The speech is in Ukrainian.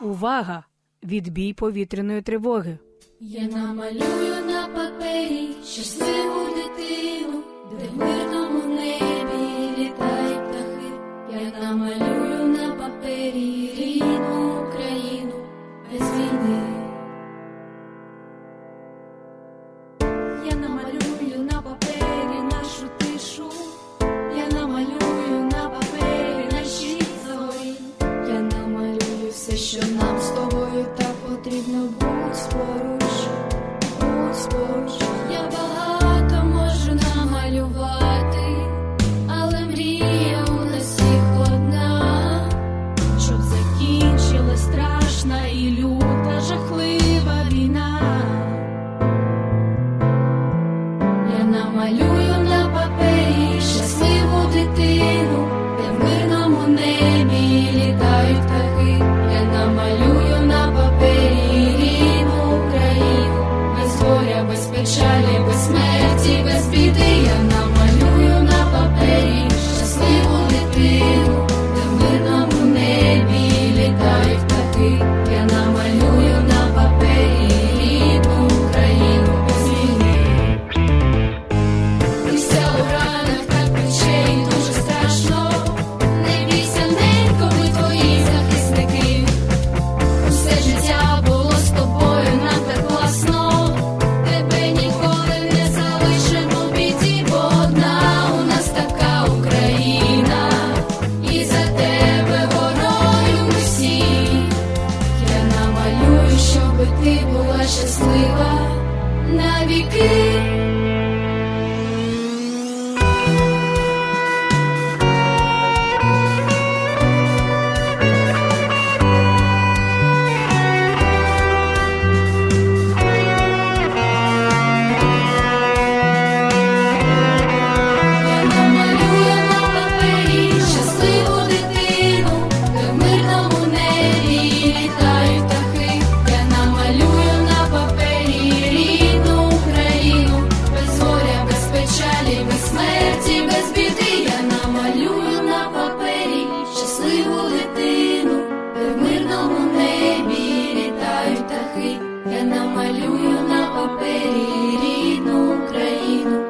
Увага! Відбій повітряної тривоги. Я намалюю на папері щасливу дитину, де в мирному небі літають птахи. Я намалюю на папері рідну Україну без війни. 什么 смерті без біди я намалюю на папері щасливу дитину. MVP. я намалюю на папері рідну Україну.